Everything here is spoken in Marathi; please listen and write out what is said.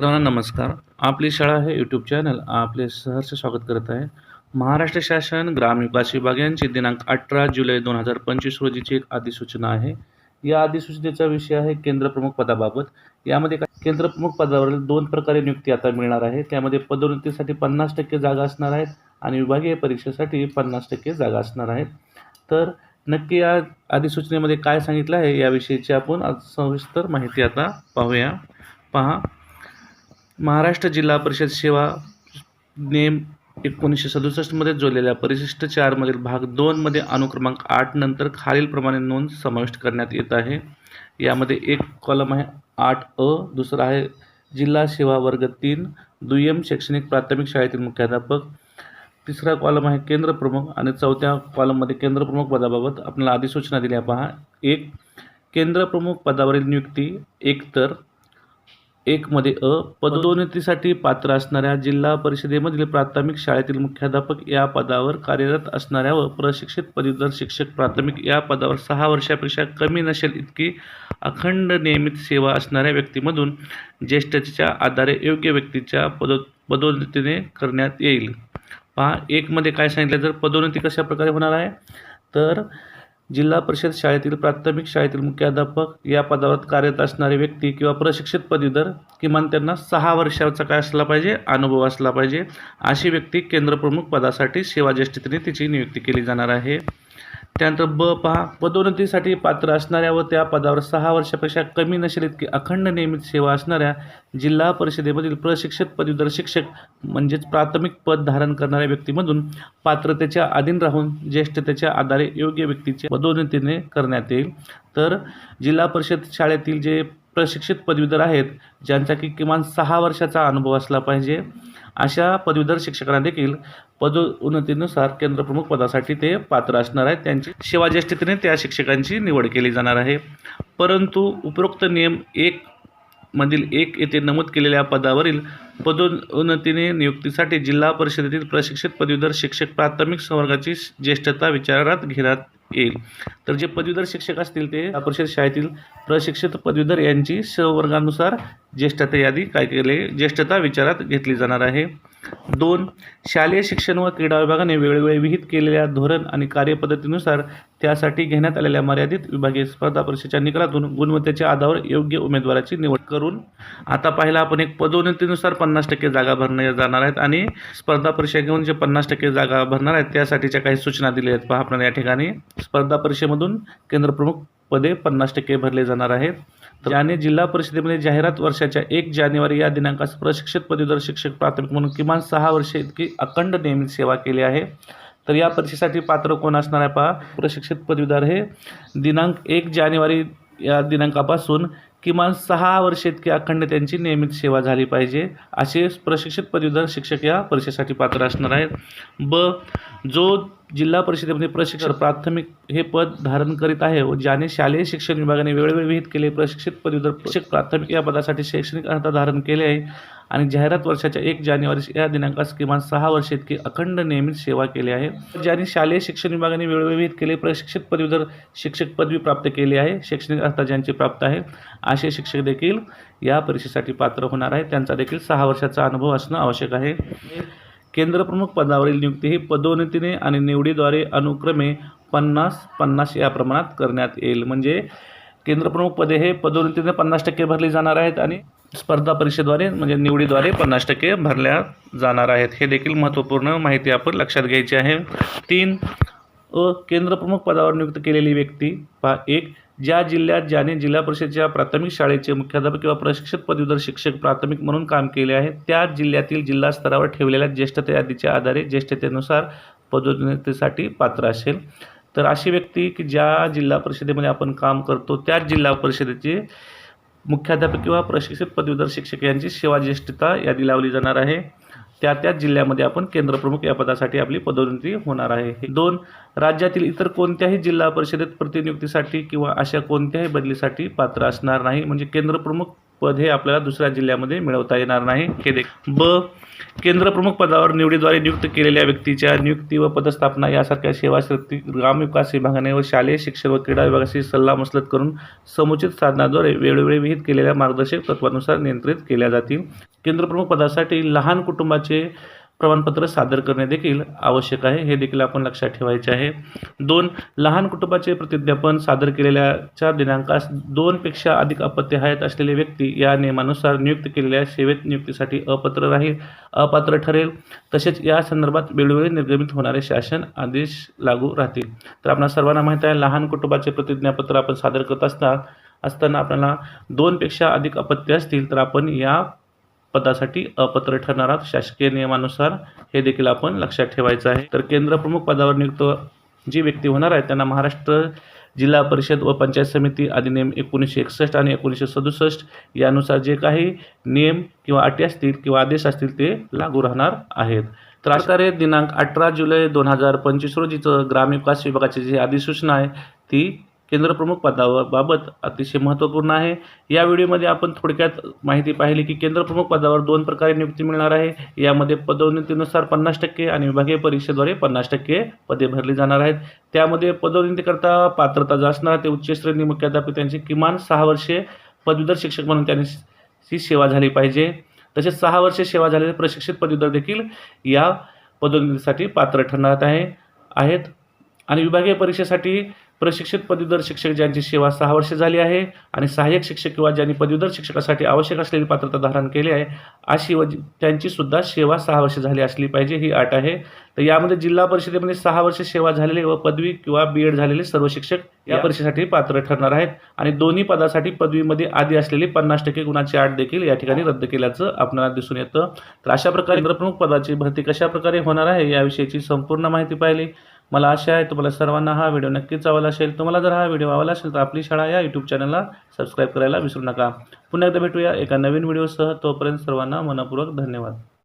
सर्वांना नमस्कार. आपली शाळा हे यूट्यूब चॅनल आपले सहर्ष स्वागत करत आहे. महाराष्ट्र शासन ग्रामविकास विभाग यांची दिनांक अठरा जुलै दोन हजार पंचवीस रोजीची एक अधिसूचना आहे. या अधिसूचनेचा विषय आहे केंद्रप्रमुख पदाबाबत. यामध्ये काय? केंद्रप्रमुख पदावरील दोन प्रकारे नियुक्ती आता मिळणार आहे त्यामध्ये पदोन्नतीसाठी पन्नास टक्के जागा असणार आहेत आणि विभागीय परीक्षेसाठी पन्नास टक्के जागा असणार आहेत. तर नक्की या अधिसूचनेमध्ये काय सांगितलं आहे याविषयीची आपण सविस्तर माहिती आता पाहूया. पहा. महाराष्ट्र जिल्हा परिषद सेवा नेम एकोणीसशे सदुसष्टमध्ये जोडलेल्या परिशिष्ट चारमधील भाग दोनमध्ये अनुक्रमांक आठ नंतर खालीलप्रमाणे नोंद समाविष्ट करण्यात येत आहे. यामध्ये एक कॉलम आहे आठ अ दुसरा आहे जिल्हा सेवा वर्ग तीन दुय्यम शैक्षणिक प्राथमिक शाळेतील मुख्याध्यापक तिसरा कॉलम आहे केंद्र प्रमुख आणि चौथ्या कॉलममध्ये केंद्र प्रमुख पदाबाबत आपल्याला अधिसूचना दिल्या पहा. एक केंद्र प्रमुख पदावरील नियुक्ती एकतर एकमध्ये अ पदोन्नतीसाठी पात्र असणाऱ्या जिल्हा परिषदेमधील प्राथमिक शाळेतील मुख्याध्यापक या पदावर कार्यरत असणाऱ्या व प्रशिक्षित पदवीधर शिक्षक प्राथमिक या पदावर सहा वर्षापेक्षा कमी नसेल इतकी अखंड नियमित सेवा असणाऱ्या व्यक्तीमधून ज्येष्ठतेच्या आधारे योग्य व्यक्तीच्या पदो पदोन्नतीने करण्यात येईल. पहा एकमध्ये काय सांगितलं? तर पदोन्नती कशा प्रकारे होणार आहे? तर जिल्हा परिषद शाळेतील प्राथमिक शाळेतील मुख्याध्यापक या पदावर कार्यरत असणारे व्यक्ती किंवा प्रशिक्षित पदवीधर किमान त्यांना सहा वर्षाचा काय असला पाहिजे अनुभव असला पाहिजे अशी व्यक्ती केंद्रप्रमुख पदासाठी सेवाज्येष्ठतेने तिची नियुक्ती केली जाणार आहे. त्यानंतर ब पहा. पदोन्नतीसाठी पात्र असणाऱ्या व त्या पदावर सहा वर्षापेक्षा कमी नसेल इतकी अखंड नियमित सेवा असणाऱ्या जिल्हा परिषदेमधील प्रशिक्षित पदवीधर शिक्षक म्हणजेच प्राथमिक पद धारण करणाऱ्या व्यक्तीमधून पात्रतेच्या अधीन राहून ज्येष्ठतेच्या आधारे योग्य व्यक्तीचे पदोन्नतीने करण्यात येईल. तर जिल्हा परिषद शाळेतील जे प्रशिक्षित पदवीधर आहेत ज्यांचा की किमान सहा वर्षाचा अनुभव असला पाहिजे. अशा पदवीधर शिक्षकांना देखील पदोन्नतीनुसार केंद्रप्रमुख पदासाठी ते पात्र असणार आहेत. त्यांची सेवाज्येष्ठतेने त्या शिक्षकांची निवड केली जाणार आहे. परंतु उपरोक्त नियम एक मधील एक येथे नमूद केलेल्या पदावरील पदोन्नतीने नियुक्तीसाठी जिल्हा परिषदेतील प्रशिक्षित पदवीधर शिक्षक प्राथमिक संवर्गाची ज्येष्ठता विचारात घेण्यात येईल. तर जे पदवीधर शिक्षक असतील ते परिषद शाळेतील प्रशिक्षित पदवीधर यांची संवर्गानुसार ज्येष्ठता यादी काय केले ज्येष्ठता विचारात घेतली जाणार आहे. दोन शालेय शिक्षण व क्रीडा विभागाने वेळोवेळी विहित केलेल्या धोरण आणि कार्यपद्धतीनुसार त्यासाठी घेण्यात आलेल्या मर्यादित विभागीय स्पर्धा परीक्षेच्या निकालातून गुणवत्तेच्या आधारावर योग्य उमेदवाराची निवड करून आता पाहिला आपण एक पदोन्नतीनुसार पन्नास टक्के जागा भरण्या जाणार आहेत आणि स्पर्धा परीक्षा घेऊन जे पन्नास टक्के जागा भरणार आहेत त्यासाठीच्या काही सूचना दिल्या आहेत. पहा आपण या ठिकाणी. स्पर्धा परीक्षेमधून केंद्रप्रमुख पदे पन्नास टक्के भरले जाणार आहेत. ज्याने जिल्हा परिषदेमध्ये जाहिरात वर्षाच्या एक जानेवारी या दिनांकास प्रशिक्षित पदवीधर शिक्षक प्राथमिक म्हणून किमान सहा वर्षे इतकी अखंड नियमित सेवा केली आहे. तर या परीक्षेसाठी पात्र कोण असणार आहे पहा? प्रशिक्षित पदवीधर हे दिनांक एक जानेवारी या दिनांकापासून किमान सहा वर्षे इतकी अखंड त्यांची नियमित सेवा झाली पाहिजे. असे प्रशिक्षित पदवीधर शिक्षक या परीक्षेसाठी पात्र असणार आहेत. ब. जो जिल्हा परिषदेमध्ये प्रशिक्षक प्राथमिक हे पद धारण करीत आहे व ज्याने शालेय शिक्षण विभागाने वेळोवेळी विहित केले प्रशिक्षित पदवीधर शिक्षक प्राथमिक या पदासाठी शैक्षणिक अर्हता धारण केले आहे आणि जाहिरात वर्षाच्या एक जानेवारी या दिनांकास किमान सहा वर्षे इतकी अखंड नियमित सेवा केली आहे. ज्यांनी शालेय शिक्षण विभागाने वेळोवेळी विहित केले प्रशिक्षित पदवीधर शिक्षक पदवी प्राप्त केली आहे. शैक्षणिक अर्हता ज्यांची प्राप्त आहे. असे शिक्षक देखील या परीक्षेसाठी पात्र होणार आहेत. त्यांचा देखील सहा वर्षाचा अनुभव असणं आवश्यक आहे. केंद्रप्रमुख पदावरील नियुक्ती ही पदोन्नतीने आणि निवडीद्वारे अनुक्रमे पन्नास पन्नास या प्रमाणात करण्यात येईल. म्हणजे केंद्रप्रमुख पदे हे पदोन्नतीने पन्नास टक्के भरली जाणार आहेत आणि स्पर्धा परीक्षेद्वारे म्हणजे निवडीद्वारे पन्नास टक्के भरल्या जाणार आहेत. हे देखील महत्त्वपूर्ण माहिती आपण लक्षात घ्यायची आहे. तीन अ केंद्रप्रमुख पदावर नियुक्त केलेली व्यक्ती पहा. एक ज्या जिल्ह्यात ज्याने जिल्हा परिषदेच्या प्राथमिक शाळेचे मुख्याध्यापक किंवा प्रशिक्षित पदवीधर शिक्षक प्राथमिक म्हणून काम केले आहे त्या जिल्ह्यातील जिल्हा स्तरावर ठेवलेल्या ज्येष्ठते यादीच्या आधारे ज्येष्ठतेनुसार पदोन्नतीसाठी पात्र असेल. तर अशी व्यक्ती की ज्या जिल्हा परिषदेमध्ये आपण काम करतो त्याच जिल्हा परिषदेचे मुख्याध्यापक किंवा प्रशिक्षित पदवीधर शिक्षक यांची सेवा ज्येष्ठता यादी लावली जाणार आहे. त्या त्या जिल्ह्यामध्ये आपण केंद्रप्रमुख या पदासाठी आपली पदोन्नती होणार आहे. दोन राज्यातील इतर कोणत्याही जिल्हा परिषदेत प्रतिनियुक्तीसाठी किंवा अशा कोणत्याही बदलीसाठी पात्र असणार नाही. म्हणजे केंद्रप्रमुख पद हे आपल्याला दुसऱ्या जिल्ह्यामध्ये मिळवता येणार नाही. हे देख ब केंद्रप्रमुख पदावर निवडीद्वारे नियुक्त केलेल्या व्यक्तीच्या नियुक्ती व पदस्थापना यासारख्या सेवा शक्ती ग्रामविकास विभागाने व शालेय शिक्षण व क्रीडा विभागाशी सल्लामसलत करून समुचित साधनाद्वारे वेळोवेळी विहित केलेल्या मार्गदर्शक तत्वानुसार नियंत्रित केल्या जातील. केंद्रप्रमुख पदासाठी लहान कुटुंबाचे प्रमाणपत्र सादर करणे देखील आवश्यक आहे. हे देखील आपण लक्षात ठेवायचे आहे. दोन लहान कुटुंबाचे प्रतिज्ञापन सादर केलेल्याच्या दिनांकास दोनपेक्षा अधिक अपत्य आहेत असलेली व्यक्ती या नियमानुसार नियुक्त केलेल्या सेवेत नियुक्तीसाठी अपात्र राहील अपात्र ठरेल. तसेच या संदर्भात वेळोवेळी निर्गमित होणारे शासन आदेश लागू राहतील. तर आपल्या सर्वांना माहीत आहे लहान कुटुंबाचे प्रतिज्ञापत्र आपण सादर करत असता असताना आपल्याला दोनपेक्षा अधिक अपत्य असतील तर आपण या पदासाठी अपात्र ठरणार आहात. शासकीय नियमानुसार हे देखील आपण लक्षात ठेवायचं आहे. तर केंद्र प्रमुख पदावर नियुक्त जी व्यक्ती होणार आहे त्यांना महाराष्ट्र जिल्हा परिषद व पंचायत समिती अधिनियम एकोणीसशे एकसष्ट आणि एकोणीसशे सदुसष्ट यानुसार जे काही नियम किंवा अटी असतील किंवा आदेश असतील ते लागू राहणार आहेत. तर अशा प्रकारे दिनांक अठरा जुलै दोन हजार पंचवीस रोजीचं ग्रामविकास विभागाची जी अधिसूचना आहे ती केंद्रप्रमुख पदावर बाबत अतिशय महत्त्वपूर्ण आहे. या व्हिडिओमध्ये आपण थोडक्यात माहिती पाहिली की केंद्रप्रमुख पदावर दोन प्रकारे नियुक्ती मिळणार आहे. यामध्ये पदोन्नतीनुसार पन्नास टक्के आणि विभागीय परीक्षेद्वारे पन्नास टक्के पदे भरली जाणार आहेत. त्यामध्ये पदोन्नतीकरता पात्रता जे असणार ते उच्च श्रेणी मुख्याध्यापक त्यांची किमान सहा वर्षे पदवीधर शिक्षक म्हणून त्यांनी सेवा झाली पाहिजे. तसेच सहा वर्षे सेवा झालेले प्रशिक्षित पदवीधर देखील या पदोन्नतीसाठी पात्र ठरणार आहे. आहेत. आणि विभागीय परीक्षेसाठी प्रशिक्षित पदवीधर शिक्षक ज्यांची सेवा सहा वर्षे झाली आहे आणि सहाय्यक शिक्षक किंवा ज्यांनी पदवीधर शिक्षकासाठी आवश्यक असलेली पात्रता धारण केली आहे अशी व त्यांची सुद्धा सेवा सहा वर्षे झाली असली पाहिजे ही अट आहे. तर यामध्ये जिल्हा परिषदेमध्ये सहा वर्षे सेवा झालेले व पदवी किंवा बी एड झालेले सर्व शिक्षक या परीक्षेसाठी पात्र ठरणार आहेत आणि दोन्ही पदासाठी पदवीमध्ये आधी असलेली पन्नास टक्के गुणाची अट देखील या ठिकाणी रद्द केल्याचं आपल्याला दिसून येतं. तर अशा प्रकारे प्रमुख पदाची भरती कशा प्रकारे होणार आहे याविषयीची संपूर्ण माहिती पाहिली. मला आशा आहे तुम्हाला सर्वांना हा व्हिडिओ नक्कीच आवडला असेल. तुम्हाला जर हा व्हिडिओ आवडला असेल तर आपली शाळा या यूट्यूब चॅनलला सबस्क्राईब करायला विसरू नका. पुन्हा एकदा भेटूया एका नवीन व्हिडिओसह. तोपर्यंत सर्वांना मनपूर्वक धन्यवाद.